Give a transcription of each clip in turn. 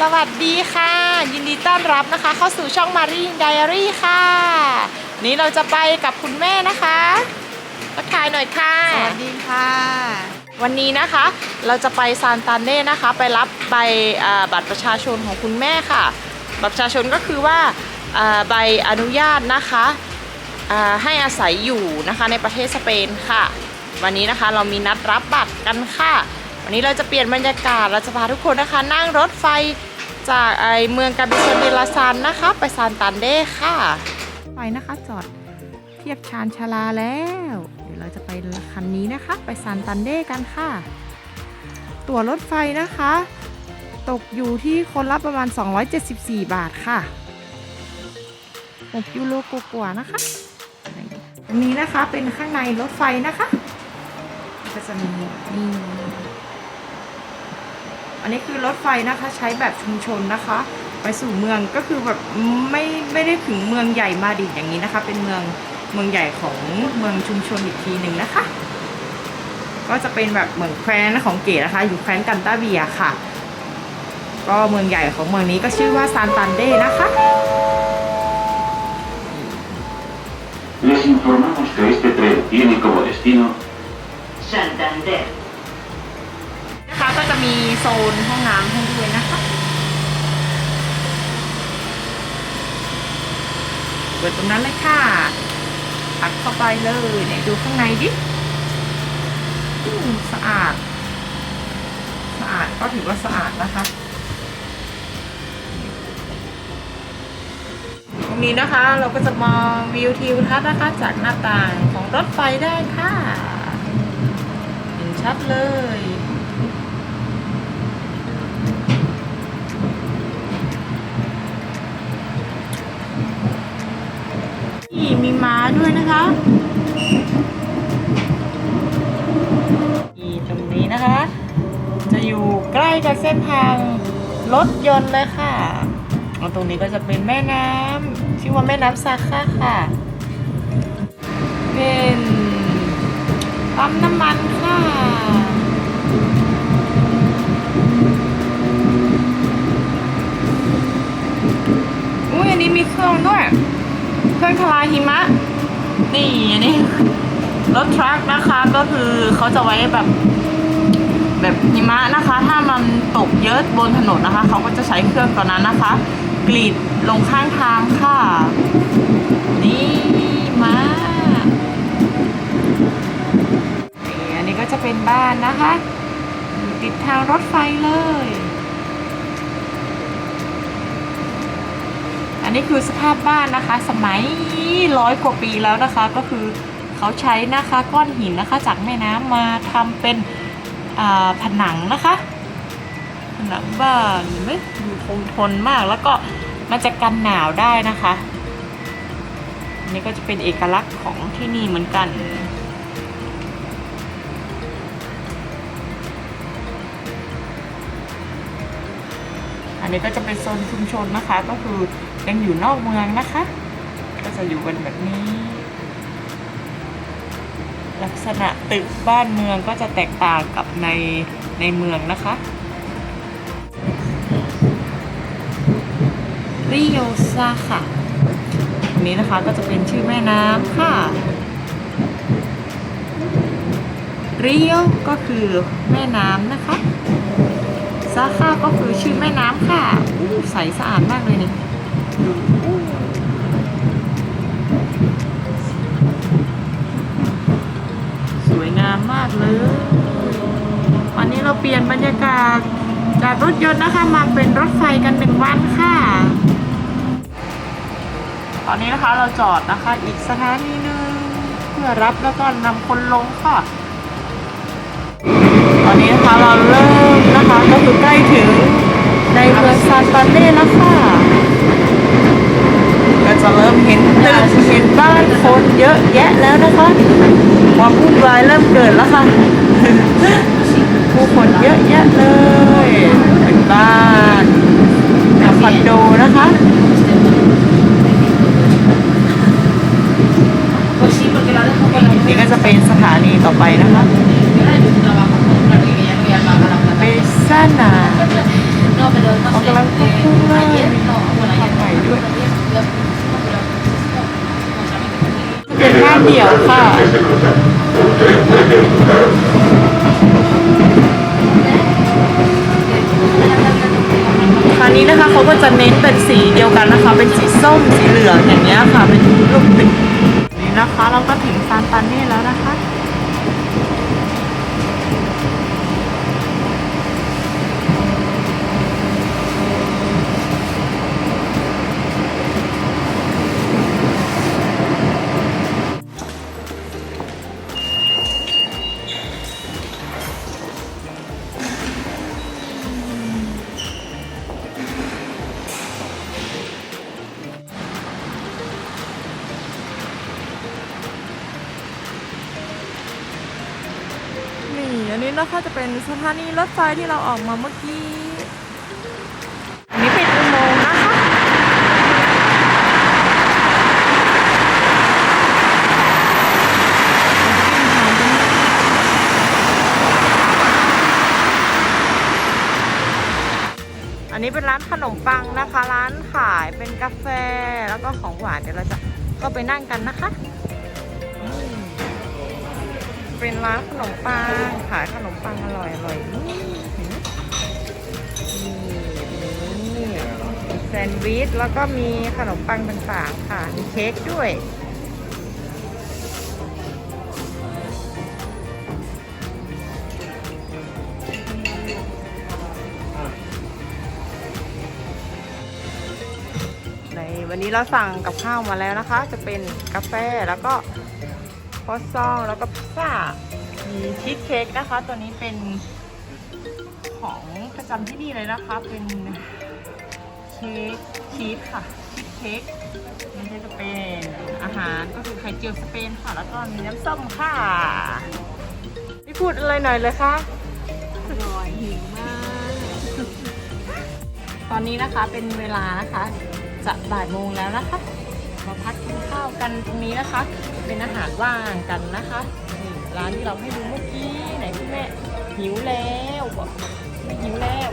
สวัสดีค่ะ ยินดีต้อนรับนะคะ เข้าสู่ช่องมารีไดอารี่ค่ะ นี้เราจะไปกับคุณแม่นะคะทักทายหน่อยค่ะสวัสดีค่ะ วันนี้นะคะเราจะไปซานตานเน่นะคะ ไปรับใบอ่าบัตรประชาชนของคุณแม่ค่ะบัตรประชาชนก็คือว่าอ่าใบอนุญาตนะคะอ่าให้อาศัยอยู่นะคะในประเทศสเปนค่ะ วันนี้นะคะเรามีนัดรับบัตรกันค่ะ วันนี้เราจะเปลี่ยนบรรยากาศเราจะพาทุกคนนะคะ นั่งรถไฟ จากไอเมืองกาบิโซนเดลาซานนะคะ ไปซานตานเด้ค่ะ ไปนะคะจอดเทียบชานชาลาแล้ว เดี๋ยวเราจะไปคันนี้นะคะ ไปซานตันเด้กันค่ะ ตั๋วรถไฟนะคะ ตกอยู่ที่คนละประมาณ 274 บาทค่ะ6ยูโรกว่าๆนะคะตรงนี้นะคะเป็นข้างในรถไฟนะคะ ก็จะมีนี่ อันนี้คือรถไฟนะคะใช้แบบชุมชนนะคะ ไปสู่เมืองก็คือแบบไม่ไม่ได้ถึงเมืองใหญ่มาดิดอย่างนี้นะคะ เป็นเมืองเมืองใหญ่ของเมืองชุมชนอีกทีหนึ่งนะคะ ก็จะเป็นแบบเหมือนแคว้นของเก๋นะคะ อยู่แคว้นกันตาเบียค่ะ ก็เมืองใหญ่ของเมืองนี้ก็ชื่อว่าซานตันเดนะคะ Les informamos que este tren tiene como destino Santander. ็มีโซนห้องน้ำให้ด้วยนะคะเปิดตรงนั้นเลยค่ะอัดเข้าไปเลยเนี่ยดูข้างในดิสะอาด สะอาดก็ถือว่าสะอาดนะคะ ตรงนี้นะคะเราก็จะมองวิวทิวทัศน์นะคะ จากหน้าต่างของรถไฟได้ค่ะ เห็นชัดเลย นี่ มีม้าด้วยนะคะตรงนี้นะคะ จะอยู่ใกล้กับเส้นทางรถยนต์เลยค่ะตรงนี้ก็จะเป็นแม่น้ำชื่อว่าแม่น้ำซาค่าค่ะ เป็นปั๊มน้ำมันค่ะอุ้ยอันนี้มีเครื่องด้วย เครื่องทลายหิมะ นี่อันนี้รถทรัคนะคะก็คือเขาจะไว้แบบ แบบหิมะนะคะ ถ้ามันตกเยอะบนถนนนะคะเขาก็จะใช้เครื่องตัวนั้นนะคะ กรีดลงข้างทางค่ะ นี่มาอันนี้ก็จะเป็นบ้านนะคะ ติดทางรถไฟเลย นนี้คือสภาพบ้านนะคะ สมัยร้อยกว่าปีแล้วนะคะ ก็คือเขาใช้นะคะก้อนหินนะคะจากแม่น้ำมาทำเป็นผนังนะคะ ผนังบ้านเห็นไหมอยู่คงทนมากแล้วก็มันจะกันหนาวได้นะคะนนี้ก็จะเป็นเอกลักษณ์ของที่นี่เหมือนกัน อันนี้ก็จะเป็นโซนชุมชนนะคะก็คือ ยังอยู่นอกเมืองนะคะ ก็จะอยู่กันแบบนี้ ลักษณะตึกบ้านเมืองก็จะแตกต่างกับในในเมืองนะคะริโอซาค่ะอันนี้นะคะก็จะเป็นชื่อแม่น้ำค่ะริโอก็คือแม่น้ำนะคะซาค่าก็คือชื่อแม่น้ำค่ะอู้ใสสะอาดมากเลยนี่ สวยงามมากเลย วันนี้เราเปลี่ยนบรรยากาศจากรถยนต์นะคะมาเป็นรถไฟกันหนึ่งวันค่ะ ตอนนี้นะคะเราจอดนะคะ อีกสถานีหนึ่งเพื่อรับแล้วก็นำคนลงค่ะ ตอนนี้นะคะเราเริ่มนะคะก็คือใกล้ถึงในเมืองซานตาเน่แล้วค่ะ จะเริ่มเห็นตึกเห็นบ้านคนเยอะแยะแล้วนะคะความวุ่นวายเริ่มเกิดแล้วค่ะผู้คนเยอะแยะเลยเป็นบ้านคอนโดนะคะนี่ก็จะเป็นสถานีต่อไปนะคะเบซ่านาเขากำลัง เดี่ยวค่ะคราวนี้นะคะเขาก็จะเน้นเป็นสีเดียวกันนะคะ เป็นสีส้มสีเหลืองอย่างเงี้ยค่ะ เป็นลูกตึกนี่นะคะ เราก็ถึงซานตานเน่แล้วนะคะ นี่อันนี้นะคะจะเป็นสถานีรถไฟที่เราออกมาเมื่อกี้ อันนี้เป็นอุโมงค์นะคะ อันนี้เป็นร้านขนมปังนะคะ ร้านขายเป็นกาแฟแล้วก็ของหวานเดี๋ยวเราจะเข้าไปนั่งกันนะคะ เป็นร้านขนมปังขายขนมปังอร่อยอร่อยนี่นี่แซนด์วิชแล้วก็มีขนมปังต่างๆค่ะ มีเค้กด้วยวันนี้เราสั่งกับข้าวมาแล้วนะคะ จะเป็นกาแฟแล้วก็ อสซองแล้วก็พิซซ่ามีชีสเค้กนะคะ ตัวนี้เป็นของประจำที่นี่เลยนะคะ เป็นเค้กชีสค่ะชีสเค้กนี่ก็จะเป็นอาหารก็คือไข่เจียวสเปนค่ะ แล้วก็มีน้ำส้มค่ะนี่พูดอะไรหน่อยเลยคะอร่อยหิวมาก ตอนนี้นะคะเป็นเวลานะคะ จะบ่ายโมงแล้วนะคะ มาพักกินข้าวกันตรงนี้นะคะ เป็นอาหารว่างกันนะคะนี่ร้านที่เราให้ดูเมื่อกี้ไหนคุณแม่หิวแล้วบอกไม่หิวแล้ว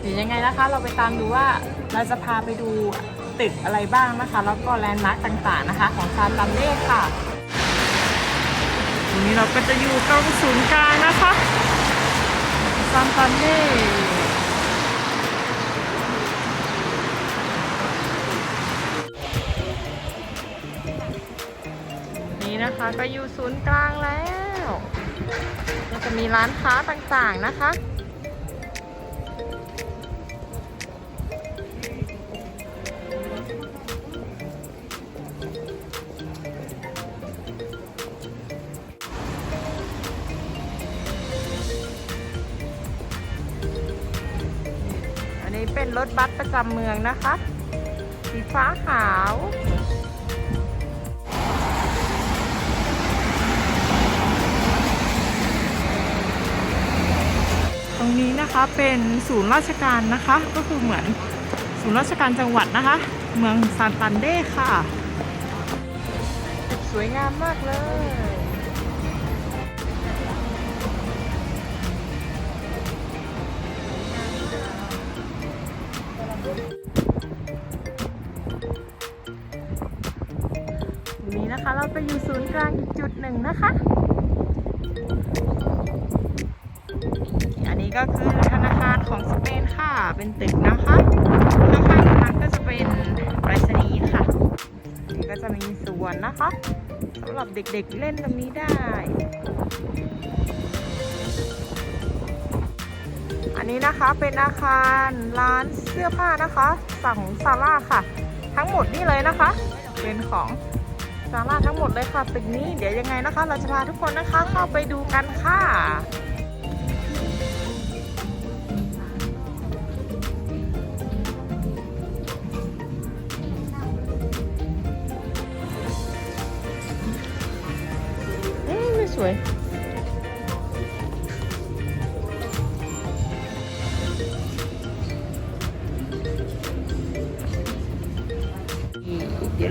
เดี๋ยวยังไงนะคะ เราไปตามดูว่าเราจะพาไปดูตึกอะไรบ้างนะคะ แล้วก็แลนด์มาร์กต่างๆนะคะ ของซานตันเล่ค่ะตรงนี้เราก็จะอยู่ตรงศูนย์กลางนะคะซานตันเน่ นะคะ ก็อยู่ศูนย์กลางแล้วก็จะมีร้านค้าต่างๆนะคะอันนี้เป็นรถบัสประจำเมืองนะคะ สีฟ้าขาว นะคะเป็นศูนย์ราชการนะคะ ก็คือเหมือนศูนย์ราชการจังหวัดนะคะ เมืองซานตันเด้ค่ะ สวยงามมากเลยนนี้นะคะเราไปอยู่ศูนย์กลางอีกจุดหนึ่งนะคะ อันนี้ก็คือ ธนารของสเปนค่ะ เป็นตึกนะคะข้างๆนั้นก็จะเป็นไปรษณีย์ค่ะนนี้ก็จะมีสวนนะคะสำหรับเด็กๆเล่นตรงนี้ได้ อันนี้นะคะเป็นอาคารร้านเสื้อผ้านะคะ สั่งซาร่าค่ะ ทั้งหมดนี่เลยนะคะ เป็นของซาร่าทั้งหมดเลยค่ะตึกนี้เดี๋ยวยังไงนะคะ เราจะพาทุกคนนะคะเข้าไปดูกันค่ะ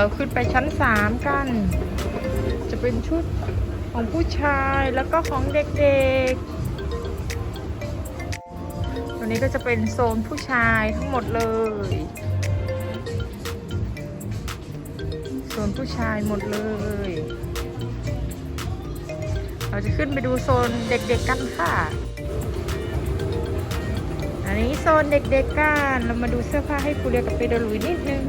เราขึ้นไปชั้นสามกัน จะเป็นชุดของผู้ชายแล้วก็ของเด็กๆวันนี้ก็จะเป็นโซนผู้ชายทั้งหมดเลย โซนผู้ชายหมดเลย เราจะขึ้นไปดูโซนเด็กๆกันค่ะอันนี้โซนเด็กๆกัน เรามาดูเสื้อผ้าให้ครูเรียกับเปโดลุยนิดนึง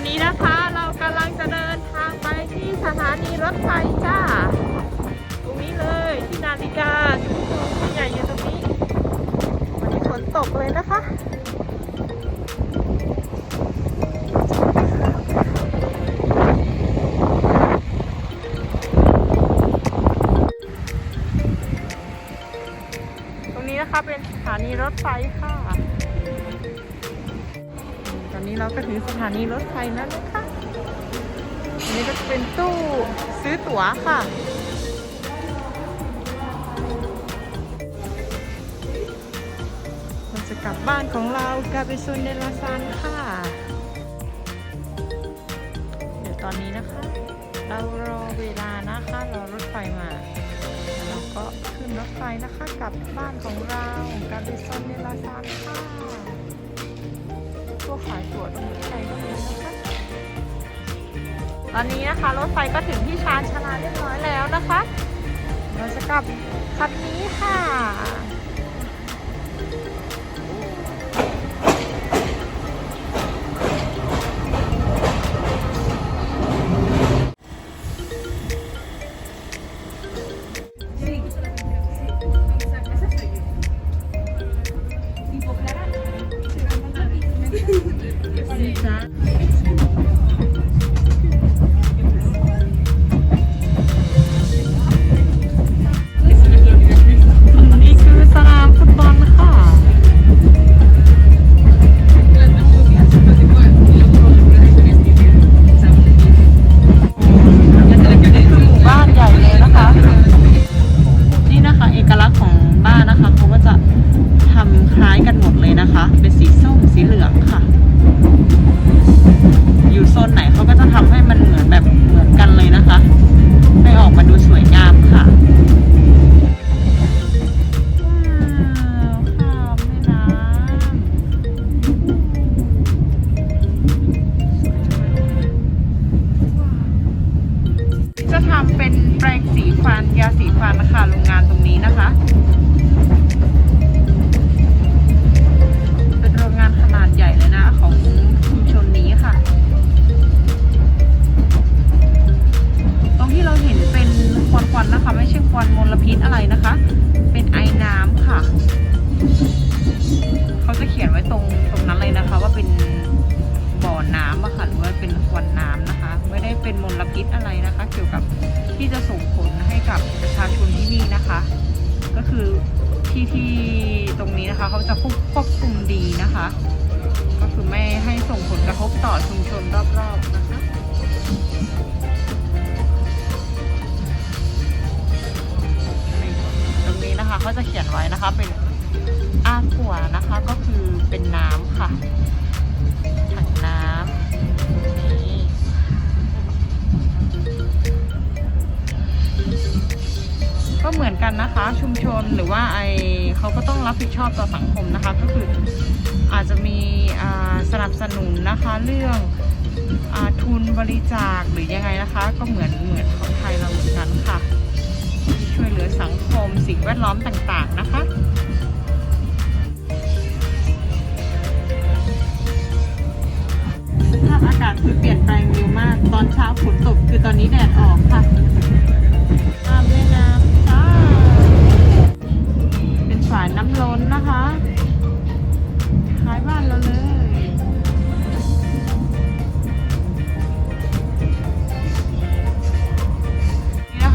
อนนี้นะคะเรากำลังจะเดินทางไปที่สถานีรถไฟจ้า ตรงนี้เลยที่นาฬิกาจุดสูงใหญ่อยู่ตรงนี้วันนี้ฝนตกเลยนะคะตรงนี้นะคะเป็นสถานีรถไฟ นี้เราก็ถึงสถานีรถไฟแล้วนะคะอันนี้ก็จะเป็นตู้ซื้อตั๋วค่ะเราจะกลับบ้านของเรากาเปซุนเดลาซานค่ะ เดี๋ยวตอนนี้นะคะ เรารอเวลานะคะรอรถไฟมาแล้วก็ขึ้นรถไฟนะคะกลับบ้านของเรากาเปซุนเดลาซานค่ะ ขายตั๋วตรงนี้ใครก็มีนะคะตอนนี้นะคะรถไฟก็ถึงที่ชานชาลาเรียบร้อยแล้วนะคะ เราจะกลับคันนี้ค่ะ วันนะคะ ไม่ใช่ควันมลพิษอะไรนะคะ เป็นไอน้ำค่ะ เขาจะเขียนไว้ตรงตรงนั้นเลยนะคะ ว่าเป็นบ่อน้ำอะค่ะหรือว่าเป็นควันน้ำนะคะ ไม่ได้เป็นมลพิษอะไรนะคะ เกี่ยวกับที่จะส่งผลให้กับประชาชนที่นี่นะคะ ก็คือที่ที่ตรงนี้นะคะ เขาจะควบควบคุมดีนะคะ ก็คือไม่ให้ส่งผลกระทบต่อชุมชนรอบๆนะคะ รงนี้นะคะเขาจะเขียนไว้นะคะ เป็นอากัวนะคะก็คือเป็นน้ำค่ะถังน้ำนี่ก็เหมือนกันนะคะ ชุมชนหรือว่าไอเขาก็ต้องรับผิดชอบต่อสังคมนะคะ ก็คืออาจจะมีสนับสนุนนะคะเรื่องอทุนบริจาคหรือยังไงนะคะ ก็เหมือนเหมือนของไทยเราเหมือนกันค่ะ สังคมสิ่งแวดล้อมต่างๆนะคะสภาพอากาศคือเปลี่ยนแปลงเร็วมาก ตอนเช้าฝนตกคือตอนนี้แดดออกค่ะตามแม่น้ำจ้าเป็นฝายน้ำล้นนะคะ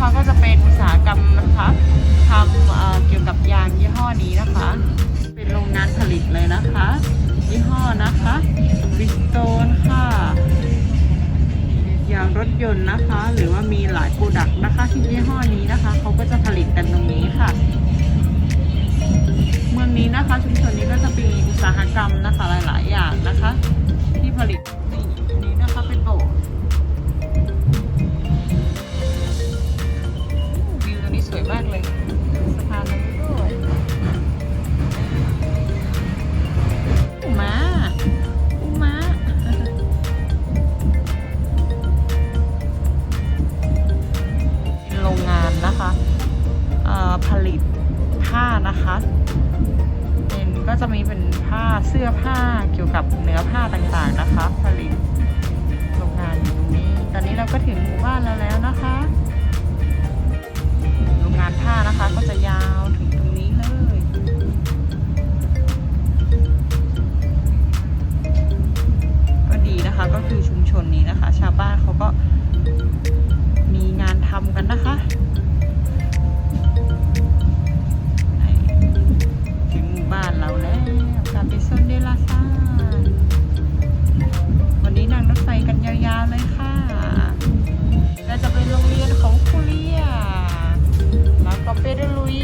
นี่นะคะก็จะเป็นอุตสาหกรรมนะคะทำเเกี่ยวกับยางยี่ห้อนี้นะคะ เป็นโรงงานผลิตเลยนะคะ ยี่ห้อนะคะบิสโตนค่ะยางรถยนต์นะคะ หรือว่ามีหลายโปรดักต์นะคะ ที่ยี่ห้อนี้นะคะเขาก็จะผลิตกันตรงนี้ค่ะ เมืองนี้นะคะชุมชนนี้ก็จะมีอุตสาหกรรมนะคะหลาย ๆ อย่างนะคะ ที่ผลิต มากเลย ก็คือชุมชนนี้นะคะ ชาวบ้านเขาก็มีงานทำกันนะคะถึงหมู่บ้านเราแล้วกาเปซนเดลาซาวันนี้นั่งรถไฟกันยาวๆเลยค่ะเราจะไปโรงเรียนของคุเรียแล้วก็เปเดลุย